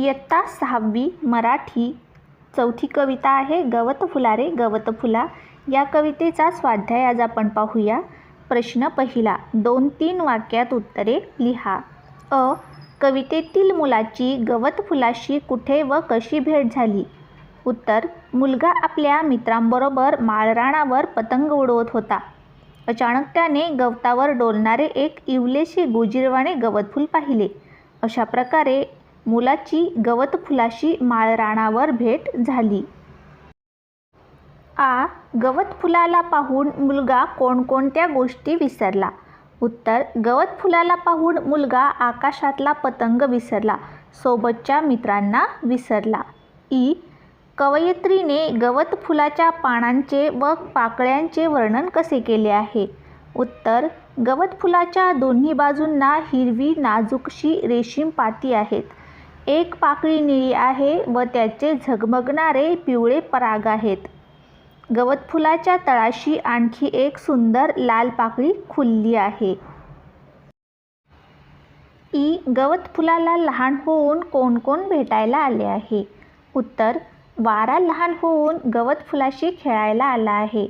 इयत्ता सहावी मराठी चौथी कविता आहे गवत फुलारे गवत फुला. या कवितेचा स्वाध्याय आज आपण पाहूया. प्रश्न पहिला दोन तीन वाक्यात उत्तरे लिहा. अ कवितेतील मुलाची गवत फुलाशी कुठे व कशी भेट झाली? उत्तर मुलगा आपल्या मित्रांबरोबर माळराणावर पतंग उडवत होता. अचानक त्याने गवतावर डोलणारे एक इवलेशी गोजिरवाणे गवतफूल पाहिले. अशा प्रकारे मुलाची गवत फुलाशी भेट झाली. आ गवत फुलाला पाहून मुलगा कोणकोणत्या गोष्टी विसरला? उत्तर गवत फुलाला पाहून मुलगा आकाशातला पतंग विसरला सोबतच्या मित्रांना विसरला. ई कवयित्रीने गवत फुलाच्या पानांचे व पाकळ्यांचे वर्णन कसे केले आहे? उत्तर गवत फुलाच्या दोन्ही बाजूंना हिरवी नाजूकशी रेशीम पाती आहेत. एक पाकळी निळी आहे व त्याचे झगमगणारे पिवळे पराग आहेत. गवत फुलाच्या तळाशी आणखी एक सुंदर लाल पाकळी खुलली आहे. ई गवत फुलाला लहान होऊन कोण कोण भेटायला आले आहे? उत्तर वारा लहान होऊन गवत फुलाशी खेळायला आला आहे.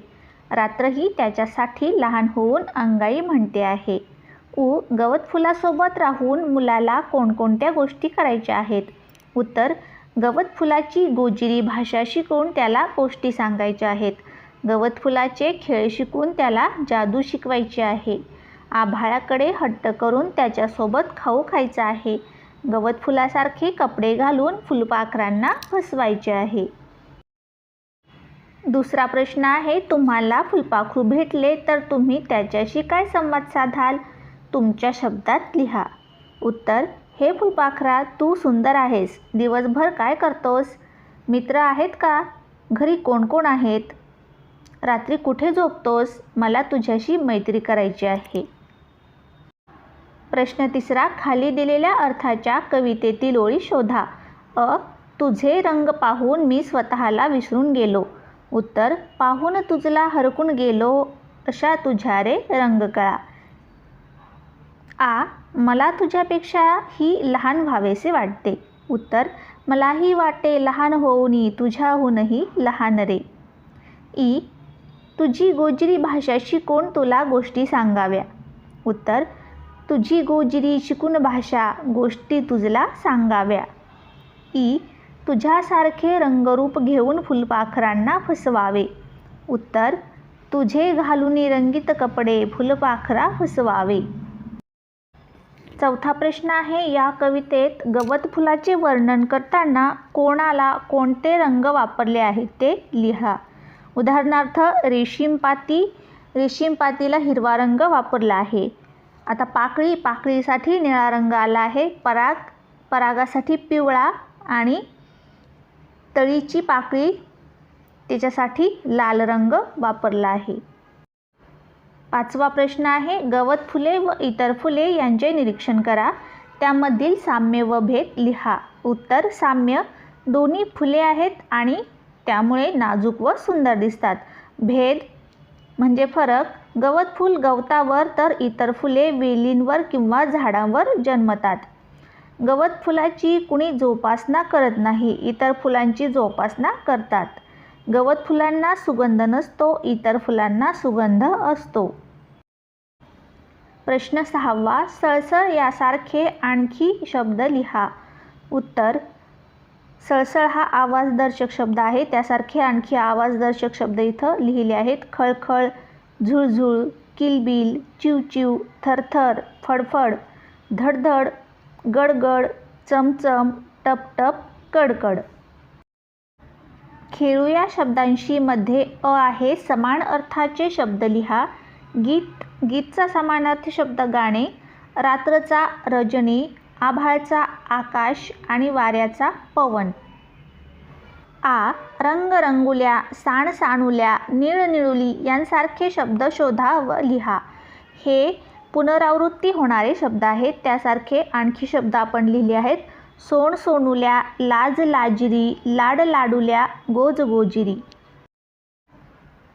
रात्रही त्याच्यासाठी लहान होऊन अंगाई म्हणते आहे. उ गवत फुलासोबत राहून मुलाला कोणकोणत्या गोष्टी करायच्या आहेत? उत्तर गवत फुलाची गोजिरी भाषा शिकून त्याला गोष्टी सांगायच्या आहेत. गवत फुलाचे खेळ शिकून त्याला जादू शिकवायची आहे. आभाळाकडे हट्ट करून त्याच्यासोबत खाऊ खायचा आहे. गवत फुलासारखे कपडे घालून फुलपाखरांना फसवायचे आहे. दुसरा प्रश्न आहे तुम्हाला फुलपाखरू भेटले तर तुम्ही त्याच्याशी काय संवाद साधाल? तुमच्या शब्दात लिहा. उत्तर हे फुलपाखरा तू सुंदर आहेस. दिवसभर काय करतोस? मित्र आहेत का? घरी कोण कोण आहेत? रात्री कुठे झोपतोस? मला तुझ्याशी मैत्री करायची आहे. प्रश्न तिसरा खाली दिलेल्या अर्थाच्या कवितेतील ओळी शोधा. अ तुझे रंग पाहून मी स्वतःला विसरून गेलो. उत्तर पाहून तुझला हरकून गेलो. अशा तुझ्या रे रंगकळा आ मला तुझ्यापेक्षा ही लहान व्हावेसे वाटते. उत्तर मलाही वाटे लहान होऊनी तुझ्याहूनही लहान रे. ई तुझी गोजरी भाषा शिकून तुला गोष्टी सांगाव्या? उत्तर तुझी गोजरी शिकून भाषा गोष्टी तुझला सांगाव्या. ई तुझ्यासारखे रंगरूप घेऊन फुलपाखरांना फसवावे. उत्तर तुझे घालून रंगीत कपडे फुलपाखरा फसवावे. चौथा प्रश्न आहे या कवितेत गवत फुलाचे वर्णन करताना कोणाला कोणते रंग वापरले आहेत ते लिहा. उदाहरणार्थ रेशीमपाती रेशीमपातीला हिरवा रंग वापरला आहे. आता पाकळी पाकळीसाठी निळा रंग आला आहे पराग परागासाठी पिवळा आणि तळीची पाकळी त्याच्यासाठी लाल रंग वापरला आहे. पाचवा प्रश्न आहे गवत फुले व इतर फुले यांचे निरीक्षण करा. त्यामधील साम्य व भेद लिहा. उत्तर साम्य. दोन्ही फुले आहेत आणि त्यामुळे नाजूक व सुंदर दिसतात. भेद म्हणजे फरक. गवत फूल गवतावर तर इतर फुले वेलींवर किंवा झाडांवर जन्मतात. गवत फुलाची कुणी जोपासना करत नाही इतर फुलांची जोपासना करतात. गवत फुलांना सुगंध नसतो इतर फुलांना सुगंध असतो. प्रश्न सहावा सळसळ यासारखे आणखी शब्द लिहा. उत्तर सळसळ हा आवाजदर्शक शब्द आहे. त्यासारखे आणखी आवाजदर्शक शब्द इथं लिहिले आहेत. खळखळ झुळझुळ किलबिल चिवचिव थरथर फडफड धडधड गडगड चमचम टपटप कडकड. खेळू या शब्दांशी मध्ये अ आहे समान अर्थाचे शब्द लिहा. गीत गीतचा समानार्थी शब्द गाणे. रात्रचा रजनी आभाळचा आकाश आणि वाऱ्याचा पवन. आ रंगरंगुल्या सांडसाणुल्या निळनिळुली यांसारखे शब्द शोधा व लिहा. हे पुनरावृत्ती होणारे शब्द आहेत त्यासारखे आणखी शब्द आपण लिहिले आहेत. सोण सोनुल्या लाज लाजिरी लाड लाडुल्या गोज गोजिरी.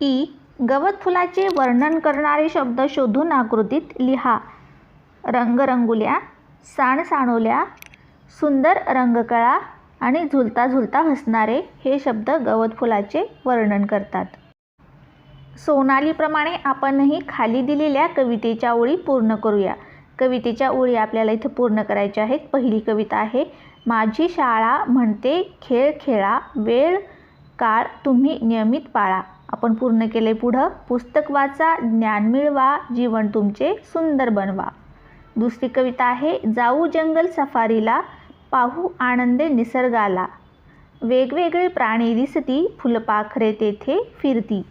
ई. गवत फुलाचे वर्णन करणारे शब्द शोधून आकृतीत लिहा. रंगरंगुल्या साणसाणोल्या सुंदर रंगकळा आणि झुलता झुलता हसणारे हे शब्द गवत फुलाचे वर्णन करतात. सोनालीप्रमाणे आपणही खाली दिलेल्या कवितेच्या ओळी पूर्ण करूया. कवितेच्या ओळी आपल्याला इथं पूर्ण करायच्या आहेत. पहिली कविता आहे माझी शाळा म्हणते खेळ खेळा वेळ काळ तुम्ही नियमित पाळा. आपण पूर्ण केले पुढं. पुस्तक वाचा ज्ञान मिळवा जीवन तुमचे सुंदर बनवा. दुसरी कविता आहे जाऊ जंगल सफारीला पाहू आनंदे निसर्गाला. वेगवेगळे प्राणी दिसती फुलपाखरे तेथे फिरती.